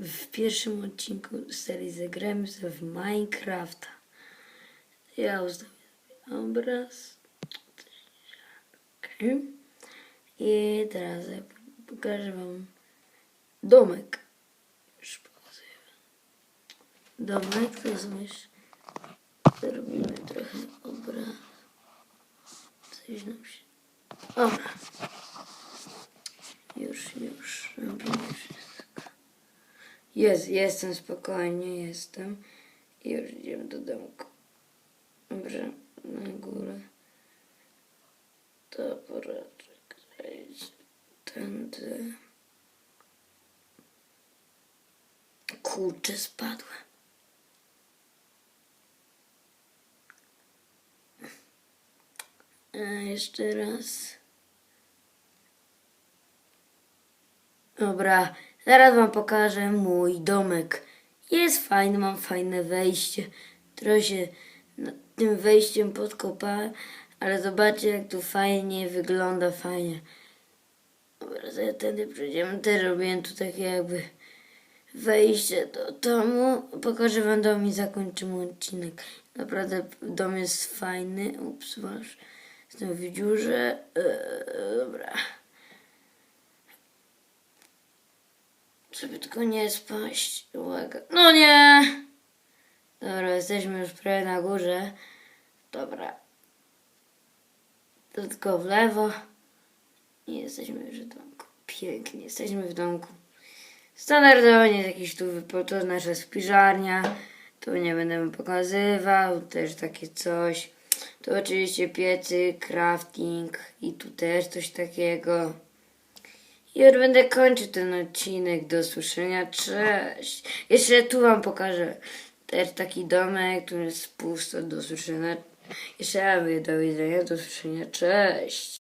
w pierwszym odcinku serii zagramy sobie w Minecrafta. Ja ustawię obraz. Okay. I teraz ja pokażę wam domek. Już pokazuję. Domek to jest myśl. Zrobimy trochę obraz. Coś nam się... Dobra. Już, już. Robimy wszystko. Jest, jestem spokojnie, jestem. I już idziemy do domku. Dobrze, na górę. To poraczek zejść tędy. Kurczę, spadłem. A jeszcze raz. Dobra, zaraz wam pokażę mój domek. Jest fajny, mam fajne wejście. Trochę się nad tym wejściem podkopałem, ale zobaczcie jak tu fajnie wygląda, fajnie. Dobra, sobie wtedy przejdziemy. Też robiłem tu takie jakby wejście do domu. Pokażę wam dom i zakończymy odcinek. Naprawdę dom jest fajny. Ups, masz. Jestem w dziurze. Eee, dobra. Żeby tylko nie spaść. Uwaga. No nie! Dobra, jesteśmy już prawie na górze. Dobra. To tylko w lewo. I jesteśmy już w domku. Pięknie, jesteśmy w domku. Standardowo jest jakiś tu to nasza spiżarnia. Tu nie będę pokazywał. Też takie coś. Tu oczywiście piecy, crafting i tu też coś takiego. I już będę kończył ten odcinek. Do usłyszenia. Cześć. Jeszcze tu wam pokażę. Też taki domek, który jest pusto. Do usłyszenia. Jeszcze raz mówię do widzenia. Do usłyszenia. Cześć.